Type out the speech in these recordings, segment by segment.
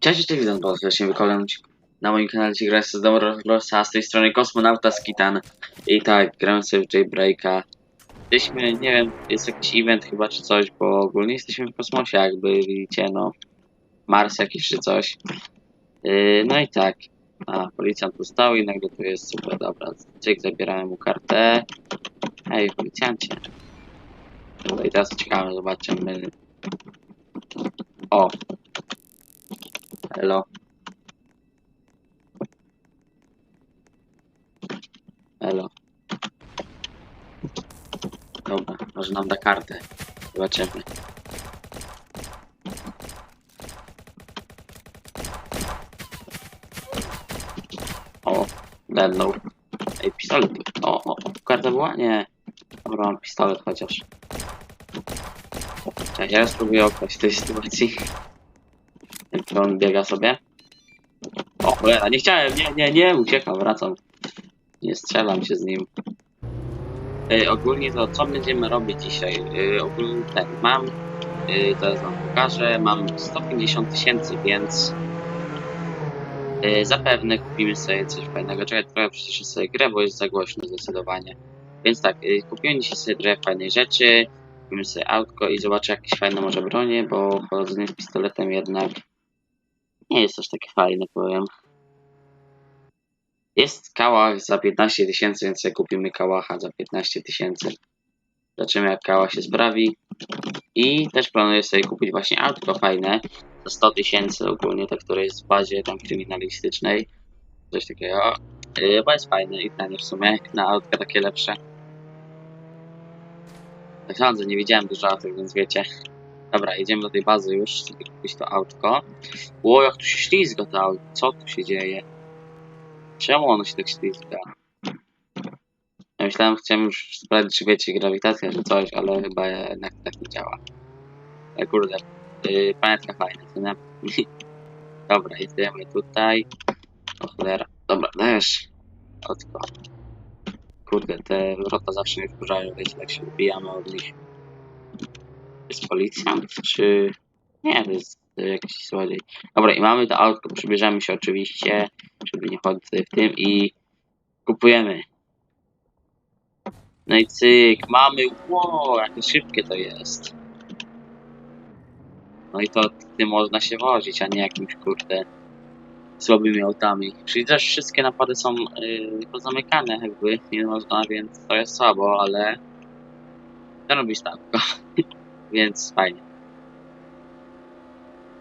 Cześć, cześć, witam bardzo serdecznie wykonać na moim kanale gdzie gra z Losa, z tej strony Kosmonauta Skitan i tak, gramy sobie w Jailbreaka. Jesteśmy, nie wiem, jest jakiś event chyba czy coś, bo ogólnie jesteśmy w kosmosie jakby, widzicie, no Mars jakiś czy coś. Yy, no i tak, a policjant tu stał i nagle tu jest super, dobra, cyk, zabierałem mu kartę. Hej, policjancie. Dobra, i teraz czekamy, zobaczymy. O, Elo. Elo. Dobra, może nam da kartę. Zobaczymy. O, deadlow. Ej, pistolet. O, o, o, karta była? Nie. Dobra, mam pistolet chociaż. Cześć, ja spróbuję okraść tej sytuacji. Jak on biega sobie. O, cholera, nie chciałem, nie, nie, nie, uciekam, wracam. Nie strzelam się z nim. Y, ogólnie to, co będziemy robić dzisiaj? Y, ogólnie ten, mam, y, teraz wam pokażę, mam 150 tysięcy, więc y, zapewne kupimy sobie coś fajnego. Czekaj, trochę przyciszę sobie grę, bo jest za głośno zdecydowanie. Więc tak, y, kupiłem dzisiaj sobie trochę fajnej rzeczy, kupimy sobie autko i zobaczę jakieś fajne może bronie, bo chodzenie z pistoletem jednak nie jest aż takie fajne, powiem. Jest kałach za 15 tysięcy, więc sobie kupimy kałacha za 15 tysięcy. Zobaczymy jak kałach się sprawi. I też planuję sobie kupić właśnie autko fajne za 100 tysięcy ogólnie, to które jest w bazie tam kryminalistycznej. Coś takiego. Yy, bo jest fajne i tanie w sumie, na autka takie lepsze. Tak sądzę, nie widziałem dużo autek, więc wiecie. Dobra, jedziemy do tej bazy już, kupić to autko. Ło, jak tu się ślizga to auto, co tu się dzieje? Czemu ono się tak ślizga? Ja myślałem, chciałem już sprawdzić, czy wiecie, grawitacja czy coś, ale chyba jednak tak nie działa. Ale kurde, yy, pamiętka fajna, co nie? Dobra, jedziemy tutaj. O cholera. Dobra, dajesz. Autko. Kurde, te wrota zawsze mnie wkurzają, wiecie, jak się ubijamy od nich. Jest policjant, czy... Nie, to jest jakiś złodziej. Dobra, i mamy to autko, przybierzemy się oczywiście, żeby nie chodzić w tym i kupujemy. No i cyk, mamy, wow, jakie szybkie to jest. No i to tym można się wozić, a nie jakimś kurde słabymi autami. Czyli też wszystkie napady są yy, pozamykane jakby, nie można, więc to jest słabo, ale to robi stawko, więc fajnie.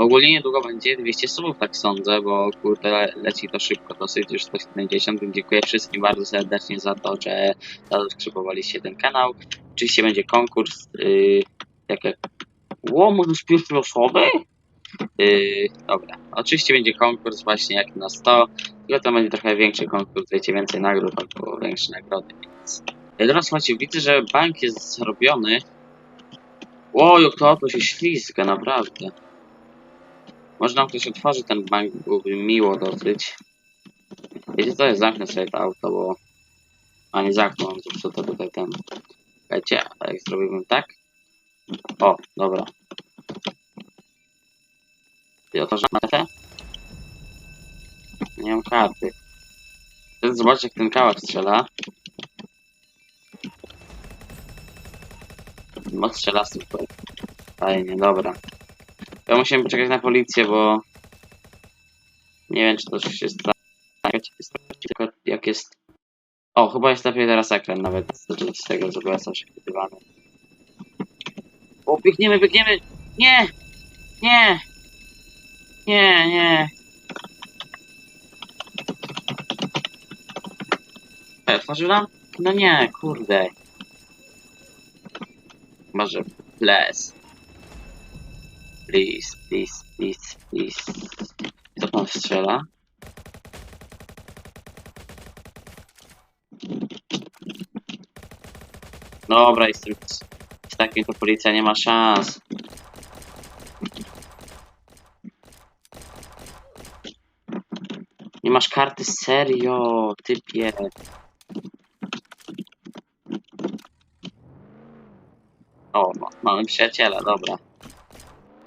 Ogólnie niedługo będzie 200 subów, tak sądzę, bo kurde le leci to szybko, dosyć już 170, więc dziękuję wszystkim bardzo serdecznie za to, że zasubskrybowaliście ten kanał. Oczywiście będzie konkurs, yy, jak jak... Ło, możesz pierwsze osoby? Yy, dobra, oczywiście będzie konkurs właśnie jak na 100, tylko to będzie trochę większy konkurs, wiecie, więcej nagród albo większe nagrody, więc... Teraz słuchajcie, widzę, że bank jest zrobiony. Ło, jak to auto się ślizga, naprawdę. Może nam ktoś otworzy ten bank, byłoby miło dosyć. Wiecie co, ja zamknę sobie to auto, bo... A nie zamknąłem, co to tutaj ten... A jak zrobimy tak? O, dobra. Ty otworzysz matę? Nie mam karty. Chcę zobaczyć jak ten kałak strzela. No strzela super. Fajnie, dobra. Ja musiałem poczekać na policję, bo nie wiem, czy to się stanie, tylko jak jest... O, chyba jest lepiej teraz ekran nawet z tego, że zawsze wydywany. O, biegniemy, biegniemy! Nie! Nie! Nie, nie! E, Otworzył nam? No nie, kurde. Może bless. Please, please, please, please. Co pan strzela? Dobra, tym, z takim to policja nie ma szans. Nie masz karty, serio, typie. O, ma- mamy przyjaciela, dobra.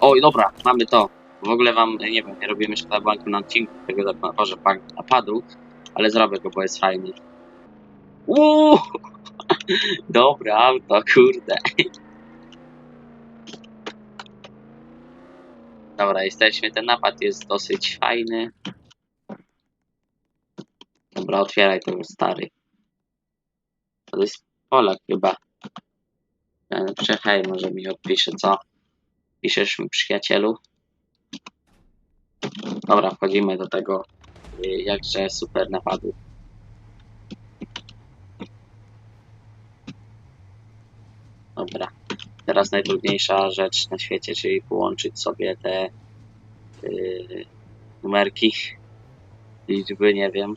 Oj, dobra, mamy to. W ogóle wam, nie wiem, nie robimy szkoda banku na odcinku tego, może bank napadu, ale zrobię go, bo jest fajny. Uuu! Dobre auto, kurde. Dobra, jesteśmy. Ten napad jest dosyć fajny. Dobra, otwieraj to stary. To jest Polak chyba. Czekaj, może mi odpisze, co? Piszesz mi przyjacielu? Dobra, wchodzimy do tego y, jakże super napadu. Dobra. Teraz najtrudniejsza rzecz na świecie, czyli połączyć sobie te yy, numerki, liczby, nie wiem.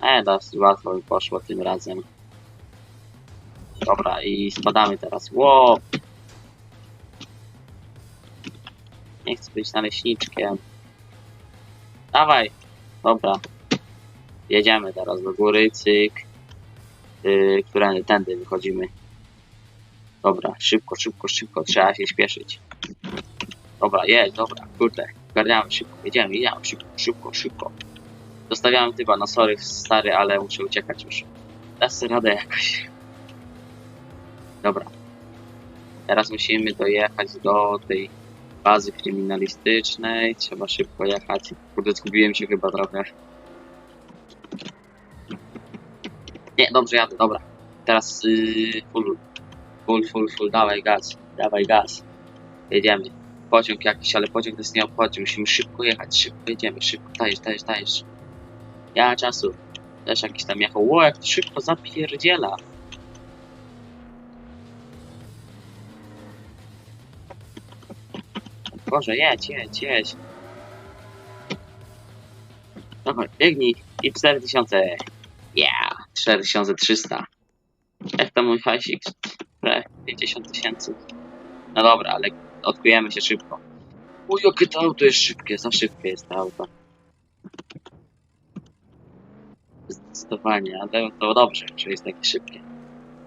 E, dosyć łatwo mi poszło tym razem. Dobra, i spadamy teraz. Ło! Nie chcę być naleśniczkiem. Dawaj! Dobra. Jedziemy teraz do góry, cyk. Yy, którędy, tędy wychodzimy. Dobra, szybko, szybko, szybko, trzeba się śpieszyć. Dobra, jest, dobra, kurde, garniamy szybko, jedziemy, jedziemy, szybko, szybko, szybko. Zostawiałem typa, no sorry, stary, ale muszę uciekać już. Dasz radę jakoś. Dobra. Teraz musimy dojechać do tej bazy kryminalistycznej. Trzeba szybko jechać. Kurde, zgubiłem się chyba trochę. Nie, dobrze jadę, dobra. Teraz yy, full, full, full, full, dawaj gaz, dawaj gaz. Jedziemy. Pociąg jakiś, ale pociąg nas nie obchodzi. Musimy szybko jechać, szybko jedziemy, szybko, dajesz, dajesz, dajesz. Ja czasu. Też jakiś tam jechał. Ło, jak to szybko zapierdziela. Boże, jedź, jedź, jedź. Dobra, biegnij i 4000. Yeah, 4300. Jak to mój hajsik? Prawie 50 tysięcy. No dobra, ale odkujemy się szybko. Uj, jakie to auto jest szybkie, za szybkie jest to auto. Zdecydowanie, ale to dobrze, że jest takie szybkie.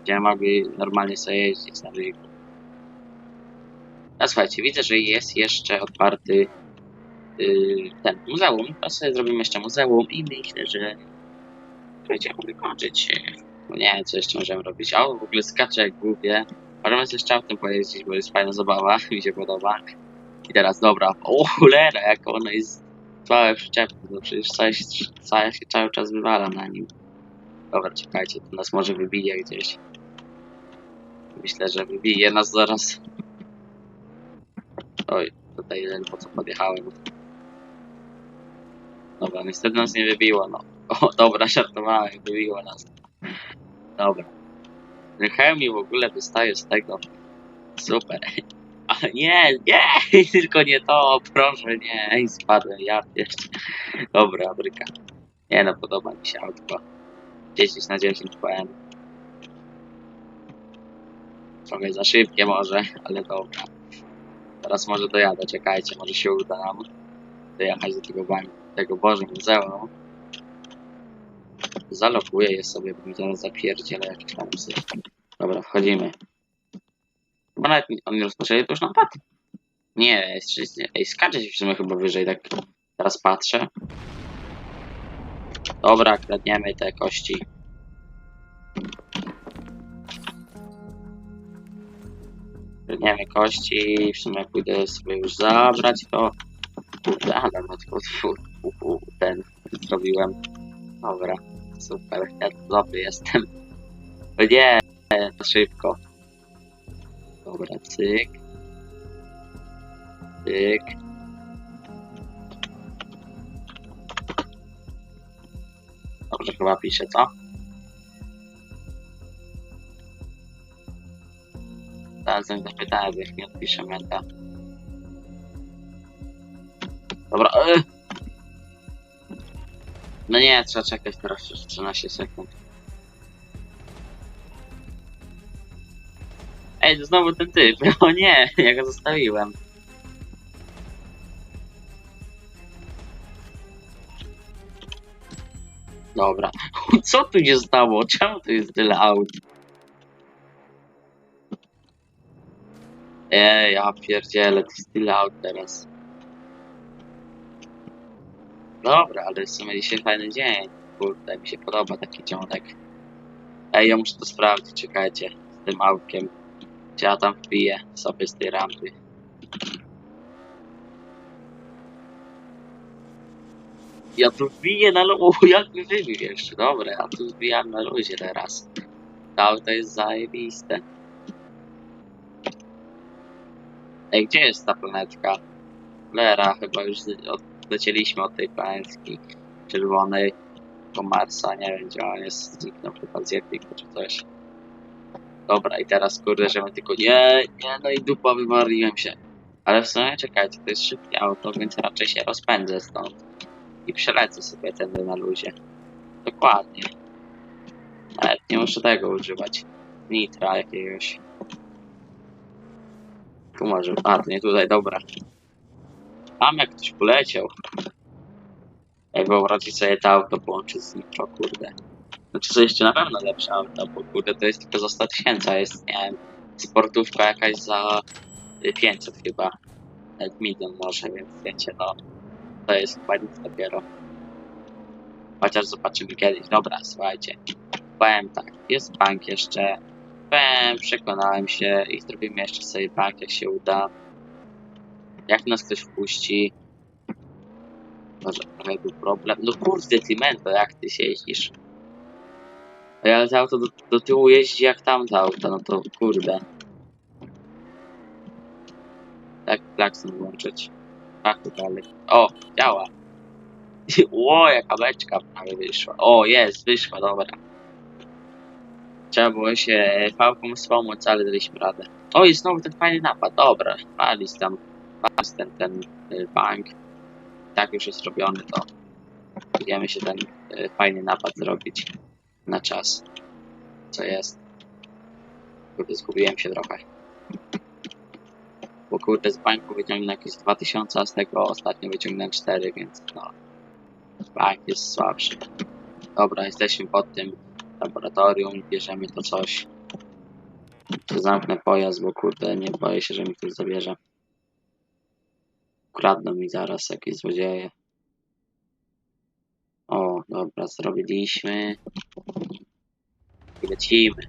Gdzie mogli normalnie sobie jeździć na. A słuchajcie, widzę, że jest jeszcze otwarty yy, ten muzeum. To sobie zrobimy jeszcze muzeum i myślę, że będziemy mogli kończyć. No nie co jeszcze możemy robić. A w ogóle skaczę jak głupie. Możemy sobie jeszcze autem pojeździć, bo jest fajna zabawa, mi się podoba. I teraz dobra, o cholera, jak ono jest całe przyczepne, to przecież cały, cały się cały czas wywala na nim. Dobra, czekajcie, to nas może wybije gdzieś. Myślę, że wybije nas zaraz. Oj, tutaj po co podjechałem. Dobra, niestety nas nie wybiło, no. O, dobra, żartowałem, wybiło nas. Dobra. Ten chemii w ogóle wystaje z tego. Super. Ale nie, nie, tylko nie to, proszę, nie. Ej, spadłem, ja jeszcze. Dobra, bryka. Nie no, podoba mi się autko. 10 na 10 powiem. Trochę za szybkie może, ale dobra. Teraz może dojadę, czekajcie, może się uda nam dojechać do tego banku, tego Boże Muzeum. Zalokuję je sobie, bo mi zaraz zapierdzielę jakiś tam psy. Dobra, wchodzimy. Chyba nawet oni rozpoczęli to już napad. Nie, jest, ej, skacze się w sumie chyba wyżej, tak teraz patrzę. Dobra, kradniemy te kości. Kradniemy kości, w sumie pójdę sobie już zabrać to. Kurde, ale fu- ten zrobiłem. Dobra, super, ja dobry jestem. O nie, to szybko. Dobra, cyk. Cyk. Dobrze chyba pisze, co? Zaraz bym zapytałem, jak mi odpisze meta. Dobra, e! No nie, trzeba czekać teraz już 13 sekund. Ej, to znowu ten typ. O nie, ja go zostawiłem. Dobra. Co tu się stało? Czemu tu jest tyle aut? Ej, ja pierdzielę, to tyle aut teraz. Dobra, ale w sumie dzisiaj fajny dzień. Kurde, mi się podoba taki dzionek. Ej, ja muszę to sprawdzić, czekajcie, z tym autkiem. Czy ja tam wbiję sobie z tej rampy. Ja tu wbiję na luzie, jak mi wybił jeszcze, dobra, ja tu wbijam na luzie teraz. To auto jest zajebiste. Ej, gdzie jest ta planetka? Lera, chyba już odlecieliśmy od tej planetki czerwonej do Marsa, nie wiem gdzie on jest, zniknął chyba z Jertiku czy coś. Dobra, i teraz kurde, żebym tylko nie, nie, no i dupa, wywaliłem się. Ale w sumie czekajcie, to jest szybkie auto, więc raczej się rozpędzę stąd. I przelecę sobie tędy na luzie. Dokładnie. Nawet nie muszę tego używać. Nitra jakiegoś. Tu może, a to nie tutaj, dobra. Tam jak ktoś poleciał. Ej, wyobraźcie sobie to auto połączyć z Nitro, kurde. Znaczy to jeszcze na pewno lepsze auto, bo kurde to jest tylko za 100 tysięcy, a jest, nie wiem, sportówka jakaś za y, 500 chyba. Nawet milion może, więc wiecie, no. To jest chyba nic dopiero. Chociaż zobaczymy kiedyś. Dobra, słuchajcie. Powiem tak, jest bank jeszcze. Powiem, przekonałem się i zrobimy jeszcze sobie bank, jak się uda. Jak nas ktoś wpuści. Może trochę był problem. No kurde, Climento, jak ty się jeździsz? Ale to auto do, do tyłu jeździ jak tamto auto, no to kurde. Tak, klakson włączyć. Tak, dalej. O, działa. Ło, jaka beczka prawie wyszła. O, jest, wyszła, dobra. Trzeba było się pałką wspomóc, ale daliśmy radę. O, i znowu ten fajny napad, dobra. Palis tam, palis ten, ten y, bank. Tak już jest robiony, to idziemy się ten y, fajny napad zrobić na czas. Co jest? Kurde, zgubiłem się trochę. Bo kurde, z banku wyciągnę jakieś 2000, a z tego ostatnio wyciągnąłem 4, więc no. Bank jest słabszy. Dobra, jesteśmy pod tym laboratorium, bierzemy to coś. Tu zamknę pojazd, bo kurde, nie boję się, że mi ktoś zabierze. Ukradną mi zaraz jakieś złodzieje. O, dobra, zrobiliśmy. I lecimy.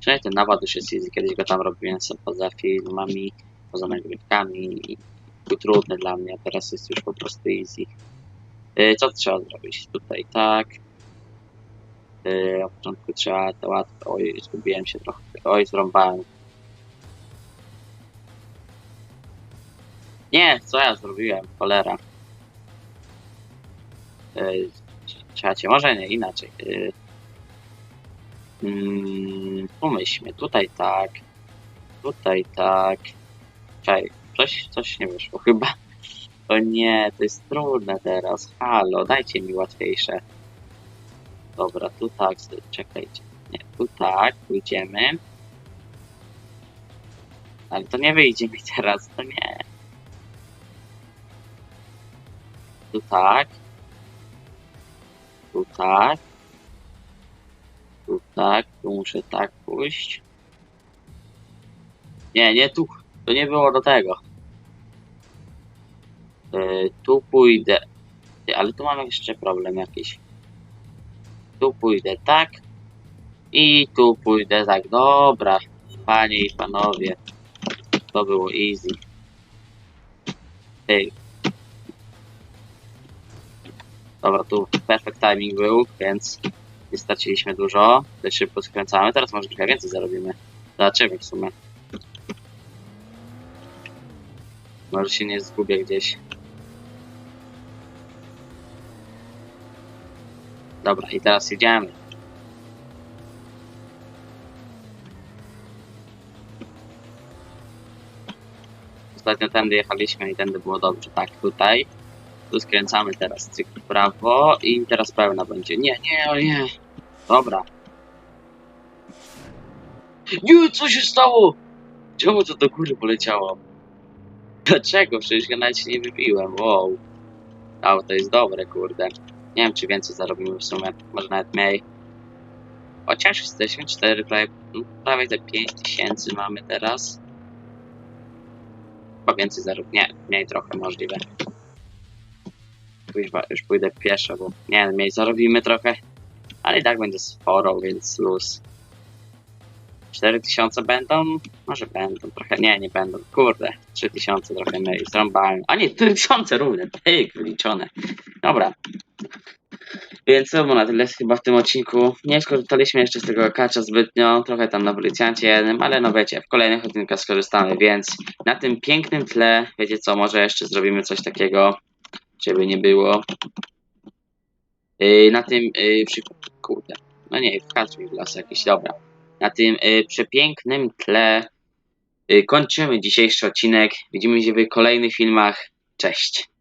Przynajmniej ten napad już jest easy. Kiedyś go tam robiłem sobie poza filmami, poza nagrywkami i był trudny dla mnie, a teraz jest już po prostu easy. Yy, co trzeba zrobić? Tutaj tak. Yy, na początku trzeba to łatwo. Oj, zgubiłem się trochę. Oj, zrąbałem. Nie, co ja zrobiłem? Cholera. Yy, Czacie, może nie, inaczej. Yy, mm, pomyślmy, tutaj tak, tutaj tak. Czekaj, coś, coś nie wyszło chyba. O nie, to jest trudne teraz. Halo, dajcie mi łatwiejsze. Dobra, tu tak, czekajcie. Nie, tu tak, pójdziemy. Ale to nie wyjdzie mi teraz, to nie. Tu tak. Tu tak. Tu tak, tu muszę tak pójść. Nie, nie tu. To nie było do tego. Yy, tu pójdę. Ale tu mam jeszcze problem jakiś. Tu pójdę tak. I tu pójdę tak. Dobra. Panie i panowie. To było easy. Ej. Dobra, tu perfect timing był, więc nie straciliśmy dużo. Też szybko skręcamy. Teraz może trochę więcej zarobimy. Zobaczymy w sumie. Może się nie zgubię gdzieś. Dobra, i teraz jedziemy. Ostatnio tędy jechaliśmy i tędy było dobrze. Tak, tutaj. Tu skręcamy teraz cyk w prawo i teraz pełna będzie. Nie, nie, o nie. Dobra. Nie, co się stało? Czemu to do góry poleciało? Dlaczego? Przecież ja nawet się nie wybiłem. Wow. Auto jest dobre, kurde. Nie wiem, czy więcej zarobimy w sumie. Może nawet mniej. Chociaż jesteśmy 4, prawie, no, prawie te 5 tysięcy mamy teraz. Chyba więcej zarób. Nie, mniej trochę możliwe. Już pójdę pieszo, bo nie mniej zarobimy trochę. Ale i tak będzie sporo, więc luz. 4000 będą? Może będą, trochę, nie, nie będą. Kurde, 3000 trochę mniej, zrąbałem. A nie, 4000 równe, pyk, wyliczone. Dobra. Więc to było na tyle chyba w tym odcinku. Nie skorzystaliśmy jeszcze z tego kacza zbytnio, trochę tam na policjancie jednym, ale no wiecie, w kolejnych odcinkach skorzystamy, więc na tym pięknym tle, wiecie co, może jeszcze zrobimy coś takiego, żeby nie było. Yy, na tym, yy, kurde, no nie, wkacz mi w las jakiś, dobra. Na tym yy, przepięknym tle yy, kończymy dzisiejszy odcinek. Widzimy się w kolejnych filmach. Cześć.